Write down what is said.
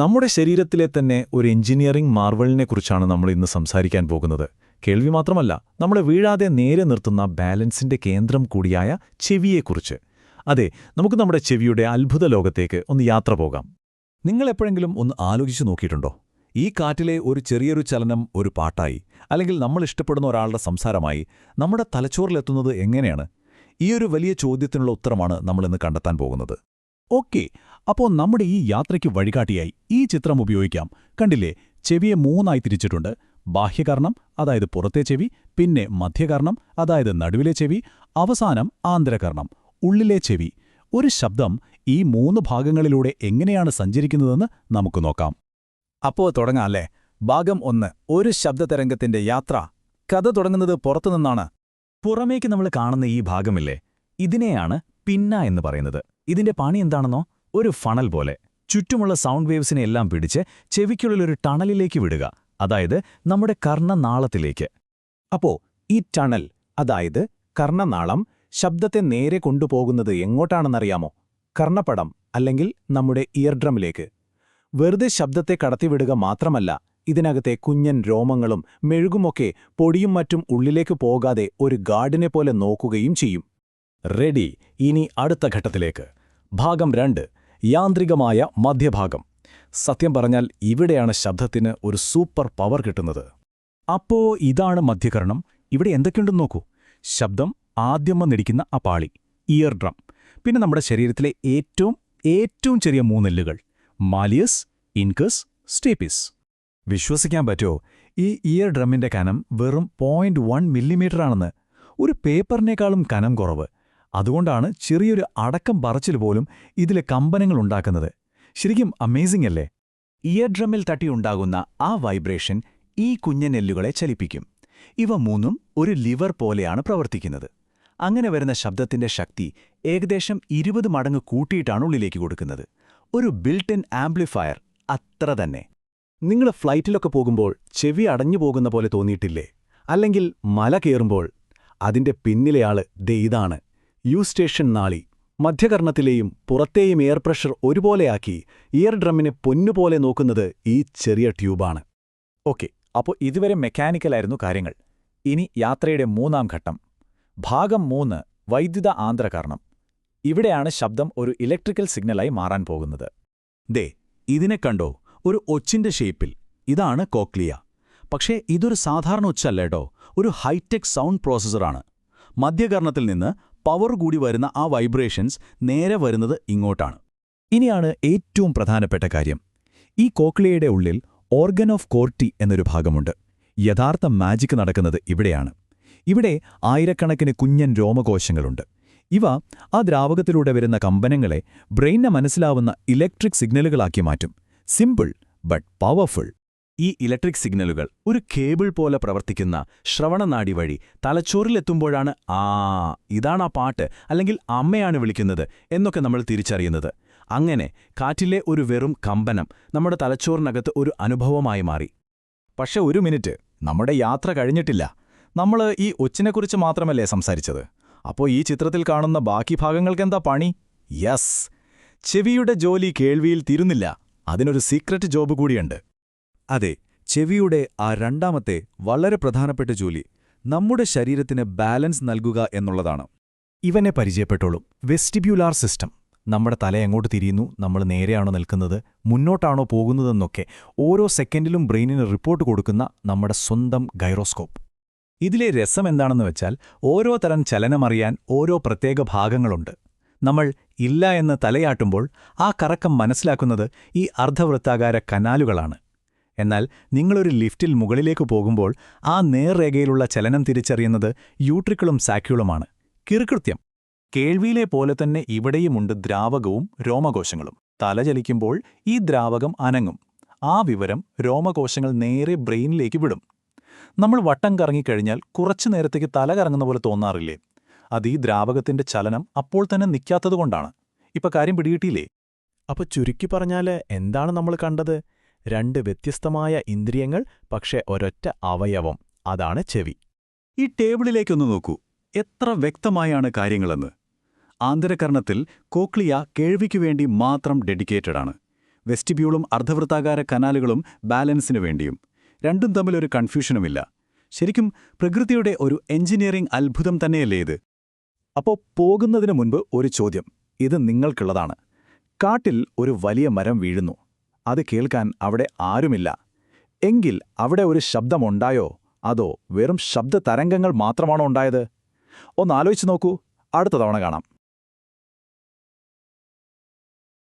നമ്മുടെ ശരീരത്തിലെ തന്നെ ഒരു എഞ്ചിനീയറിംഗ് മാർവലിനെക്കുറിച്ചാണ് നമ്മൾ ഇന്ന് സംസാരിക്കാൻ പോകുന്നത്. കേൾവി മാത്രമല്ല നമ്മളെ വീഴാതെ നേരെ നിർത്തുന്ന ബാലൻസിന്റെ കേന്ദ്രം കൂടിയായ ചെവിയെക്കുറിച്ച്. അതെ നമുക്ക് നമ്മുടെ ചെവിയുടെ അത്ഭുത ലോകത്തേക്ക് ഒന്ന് യാത്ര പോകാം. നിങ്ങളെപ്പോഴെങ്കിലും ഒന്ന് ആലോചിച്ചു നോക്കിയിട്ടുണ്ടോ? ഈ കാറ്റിലെ ഒരു ചെറിയൊരു ചലനം ഒരു പാട്ടായി അല്ലെങ്കിൽ നമ്മൾ ഇഷ്ടപ്പെടുന്ന ഒരാളുടെ സംസാരമായി നമ്മുടെ തലച്ചോറിലെത്തുന്നത് എങ്ങനെയാണ്? ഈ ഒരു വലിയ ചോദ്യത്തിനുള്ള ഉത്തരമാണ് നമ്മളിന്ന് കണ്ടെത്താൻ പോകുന്നത്. ഓക്കെ അപ്പോൾ നമ്മുടെ ഈ യാത്രയ്ക്ക് വഴികാട്ടിയായി ഈ ചിത്രം ഉപയോഗിക്കാം. കണ്ടില്ലേ ചെവിയെ മൂന്നായി തിരിച്ചിട്ടുണ്ട്. ബാഹ്യകർണം അതായത് പുറത്തെ ചെവി പിന്നെ മധ്യകർണം അതായത് നടുവിലെ ചെവി അവസാനം ആന്തരകർണം ഉള്ളിലെ ചെവി. ഒരു ശബ്ദം ഈ മൂന്ന് ഭാഗങ്ങളിലൂടെ എങ്ങനെയാണ് സഞ്ചരിക്കുന്നതെന്ന് നമുക്ക് നോക്കാം. അപ്പോ തുടങ്ങാം അല്ലേ? ഭാഗം ഒന്ന് ഒരു ശബ്ദതരംഗത്തിന്റെ യാത്ര. കഥ തുടങ്ങുന്നത് പുറത്തുനിന്നാണ്. പുറമേക്ക് നമ്മൾ കാണുന്ന ഈ ഭാഗമില്ലേ? ഇതിനെയാണ് പിന്ന എന്ന് പറയുന്നത്. ഇതിന്റെ പണി എന്താണെന്നോ ഒരു ഫണൽ പോലെ. ചുറ്റുമുള്ള സൗണ്ട് വേവ്സിനെ എല്ലാം പിടിച്ച് ചെവിക്കുള്ളിലൊരു ടണലിലേക്ക് വിടുക. അതായത് നമ്മുടെ കർണനാളത്തിലേക്ക്. അപ്പോ ഈ ടണൽ അതായത് കർണനാളം ശബ്ദത്തെ നേരെ കൊണ്ടുപോകുന്നത് എങ്ങോട്ടാണെന്നറിയാമോ? കർണപ്പടം അല്ലെങ്കിൽ നമ്മുടെ ഇയർഡ്രമിലേക്ക്. വെറുതെ ശബ്ദത്തെ കടത്തിവിടുക മാത്രമല്ല ഇതിനകത്തെ കുഞ്ഞൻ രോമങ്ങളും മെഴുകുമൊക്കെ പൊടിയും മറ്റും ഉള്ളിലേക്ക് പോകാതെ ഒരു ഗാർഡിനെ പോലെ നോക്കുകയും ചെയ്യും. റെഡി ഇനി അടുത്ത ഘട്ടത്തിലേക്ക്. ഭാഗം രണ്ട് യാന്ത്രികമായ മധ്യഭാഗം. സത്യം പറഞ്ഞാൽ ഇവിടെയാണ് ശബ്ദത്തിന് ഒരു സൂപ്പർ പവർ കിട്ടുന്നത്. അപ്പോ ഇതാണ് മധ്യകരണം ഇവിടെ എന്തൊക്കെയുണ്ടെന്ന് നോക്കൂ. ശബ്ദം ആദ്യം വന്നിരിക്കുന്ന ആ പാളി ഇയർ ഡ്രം പിന്നെ നമ്മുടെ ശരീരത്തിലെ ഏറ്റവും ഏറ്റവും ചെറിയ മൂന്നെല്ലുകൾ മാലിയസ് ഇൻകസ് സ്റ്റേപ്പിസ് വിശ്വസിക്കാൻ പറ്റുമോ? ഈ ഇയർ ഡ്രമ്മിന്റെ കനം വെറും പോയിന്റ് വൺ മില്ലിമീറ്ററാണെന്ന് ഒരു പേപ്പറിനേക്കാളും കനം കുറവ്. അതുകൊണ്ടാണ് ചെറിയൊരു അടക്കം പറച്ചിൽ പോലും ഇതിലെ കമ്പനങ്ങൾ ഉണ്ടാക്കുന്നത്. ശരിക്കും അമേസിംഗ് അല്ലേ? ഇയർ ഡ്രമ്മിൽ തട്ടിയുണ്ടാകുന്ന ആ വൈബ്രേഷൻ ഈ കുഞ്ഞനെല്ലുകളെ ചലിപ്പിക്കും. ഇവ മൂന്നും ഒരു ലിവർ പോലെയാണ് പ്രവർത്തിക്കുന്നത്. അങ്ങനെ വരുന്ന ശബ്ദത്തിന്റെ ശക്തി ഏകദേശം ഇരുപത് മടങ്ങ് കൂട്ടിയിട്ടാണ് ഉള്ളിലേക്ക് കൊടുക്കുന്നത്. ഒരു ബിൽട്ട് ഇൻ ആംപ്ലിഫയർ അത്ര തന്നെ. നിങ്ങൾ ഫ്ലൈറ്റിലൊക്കെ പോകുമ്പോൾ ചെവി അടഞ്ഞു പോകുന്ന പോലെ തോന്നിയിട്ടില്ലേ? അല്ലെങ്കിൽ മല കയറുമ്പോൾ അതിന്റെ പിന്നിലെയാൾ ദേ ഇതാണ്. യു സ്റ്റേഷൻ നാളി. മധ്യകർണത്തിലെയും പുറത്തെയും എയർ പ്രഷർ ഒരുപോലെയാക്കി ഇയർ ഡ്രമ്മിനെ പൊന്നുപോലെ നോക്കുന്നത് ഈ ചെറിയ ട്യൂബാണ്. ഓക്കെ അപ്പോൾ ഇതുവരെ മെക്കാനിക്കലായിരുന്നു കാര്യങ്ങൾ. ഇനി യാത്രയുടെ മൂന്നാം ഘട്ടം. ഭാഗം മൂന്ന് വൈദ്യുത ആന്ധ്രകർണം ഇവിടെയാണ് ശബ്ദം ഒരു ഇലക്ട്രിക്കൽ സിഗ്നലായി മാറാൻ പോകുന്നത്. ദേ ഇതിനെ കണ്ടോ? ഒരു ഒച്ചിന്റെ ഷേപ്പിൽ. ഇതാണ് കോക്ലിയ. പക്ഷേ ഇതൊരു സാധാരണ ഒച്ചല്ലേട്ടോ ഒരു ഹൈടെക് സൗണ്ട് പ്രോസസ്സറാണ് മധ്യകർണത്തിൽ നിന്ന് പവർ കൂടി വരുന്ന ആ വൈബ്രേഷൻസ് നേരെ വരുന്നത് ഇങ്ങോട്ടാണ്. ഇനിയാണ് ഏറ്റവും പ്രധാനപ്പെട്ട കാര്യം. ഈ കോക്ലിയയുടെ ഉള്ളിൽ ഓർഗൻ ഓഫ് കോർട്ടി എന്നൊരു ഭാഗമുണ്ട്. യഥാർത്ഥ മാജിക് നടക്കുന്നത് ഇവിടെയാണ്. ഇവിടെ ആയിരക്കണക്കിന് കുഞ്ഞൻ രോമകോശങ്ങളുണ്ട്. ഇവ ആ ദ്രാവകത്തിലൂടെ വരുന്ന കമ്പനങ്ങളെ ബ്രെയിനെ മനസ്സിലാവുന്ന ഇലക്ട്രിക് സിഗ്നലുകളാക്കി മാറ്റും. സിമ്പിൾ ബട്ട് പവർഫുൾ ഈ ഇലക്ട്രിക് സിഗ്നലുകൾ ഒരു കേബിൾ പോലെ പ്രവർത്തിക്കുന്ന ശ്രവണനാടി വഴി തലച്ചോറിലെത്തുമ്പോഴാണ് ആ ഇതാണ് ആ പാട്ട് അല്ലെങ്കിൽ അമ്മയാണ് വിളിക്കുന്നത് എന്നൊക്കെ നമ്മൾ തിരിച്ചറിയുന്നത്. അങ്ങനെ കാറ്റിലെ ഒരു വെറും കമ്പനം നമ്മുടെ തലച്ചോറിനകത്ത് ഒരു അനുഭവമായി മാറി. പക്ഷെ ഒരു മിനിറ്റ് നമ്മുടെ യാത്ര കഴിഞ്ഞിട്ടില്ല. നമ്മൾ ഈ ഒച്ചിനെക്കുറിച്ച് മാത്രമല്ലേ സംസാരിച്ചത്? അപ്പോൾ ഈ ചിത്രത്തിൽ കാണുന്ന ബാക്കി ഭാഗങ്ങൾക്കെന്താ പണി? യെസ്. ചെവിയുടെ ജോലി കേൾവിയിൽ തീരുന്നില്ല. അതിനൊരു സീക്രട്ട് ജോബ് കൂടിയുണ്ട്. അതെ ചെവിയുടെ ആ രണ്ടാമത്തെ വളരെ പ്രധാനപ്പെട്ട ജോലി നമ്മുടെ ശരീരത്തിന് ബാലൻസ് നൽകുക എന്നുള്ളതാണ്. ഇവനെ പരിചയപ്പെട്ടോളൂ. വെസ്റ്റിബ്യുലാർ സിസ്റ്റം. നമ്മുടെ തല എങ്ങോട്ട് തിരിയുന്നു നമ്മൾ നേരെയാണോ നിൽക്കുന്നത് മുന്നോട്ടാണോ പോകുന്നതെന്നൊക്കെ ഓരോ സെക്കൻഡിലും ബ്രെയിനിന് റിപ്പോർട്ട് കൊടുക്കുന്ന നമ്മുടെ സ്വന്തം ഗൈറോസ്കോപ്പ്. ഇതിലെ രസം എന്താണെന്ന് വെച്ചാൽ ഓരോ തരം ചലനമറിയാൻ ഓരോ പ്രത്യേക ഭാഗങ്ങളുണ്ട്. നമ്മൾ ഇല്ല എന്ന് തലയാട്ടുമ്പോൾ ആ കറക്കം മനസ്സിലാക്കുന്നത് ഈ അർദ്ധവൃത്താകാര കനാലുകളാണ്. എന്നാൽ നിങ്ങളൊരു ലിഫ്റ്റിൽ മുകളിലേക്ക് പോകുമ്പോൾ ആ നേർരേഖയിലുള്ള ചലനം തിരിച്ചറിയുന്നത് യൂട്രിക്കിളും സാക്യുളുമാണ്. കിറുകൃത്യം കേൾവിയിലെ പോലെ തന്നെ ഇവിടെയുമുണ്ട് ദ്രാവകവും രോമകോശങ്ങളും. തലചലിക്കുമ്പോൾ ഈ ദ്രാവകം അനങ്ങും. ആ വിവരം രോമകോശങ്ങൾ നേരെ ബ്രെയിനിലേക്ക് വിടും. നമ്മൾ വട്ടം കറങ്ങിക്കഴിഞ്ഞാൽ കുറച്ചു നേരത്തേക്ക് തല കറങ്ങുന്ന പോലെ തോന്നാറില്ലേ? അത് ഈ ദ്രാവകത്തിന്റെ ചലനം അപ്പോൾ തന്നെ നിൽക്കാത്തതുകൊണ്ടാണ് ഇപ്പൊ കാര്യം പിടികിട്ടിയില്ലേ? അപ്പൊ ചുരുക്കി പറഞ്ഞാൽ എന്താണ് നമ്മൾ കണ്ടത്? രണ്ട് വ്യത്യസ്തമായ ഇന്ദ്രിയങ്ങൾ പക്ഷെ ഒരൊറ്റ അവയവം. അതാണ് ചെവി. ഈ ടേബിളിലേക്കൊന്ന് നോക്കൂ. എത്ര വ്യക്തമായാണ് കാര്യങ്ങളെന്ന്. ആന്തരകർണത്തിൽ കോക്ലിയ കേൾവിക്കു വേണ്ടി മാത്രം ഡെഡിക്കേറ്റഡാണ് വെസ്റ്റിബ്യൂളും അർദ്ധവൃത്താകാര കനാലുകളും ബാലൻസിനു വേണ്ടിയും. രണ്ടും തമ്മിലൊരു കൺഫ്യൂഷനുമില്ല. ശരിക്കും പ്രകൃതിയുടെ ഒരു എഞ്ചിനീയറിംഗ് അത്ഭുതം തന്നെയല്ലേ ഇത്? അപ്പോൾ പോകുന്നതിന് മുൻപ് ഒരു ചോദ്യം. ഇത് നിങ്ങൾക്കുള്ളതാണ്. കാട്ടിൽ ഒരു വലിയ മരം വീഴുന്നു. അത് കേൾക്കാൻ അവിടെ ആരുമില്ല. എങ്കിൽ അവിടെ ഒരു ശബ്ദമുണ്ടായോ? അതോ വെറും ശബ്ദ മാത്രമാണോ ഉണ്ടായത്? ഒന്ന് ആലോചിച്ച് നോക്കൂ. അടുത്ത തവണ കാണാം.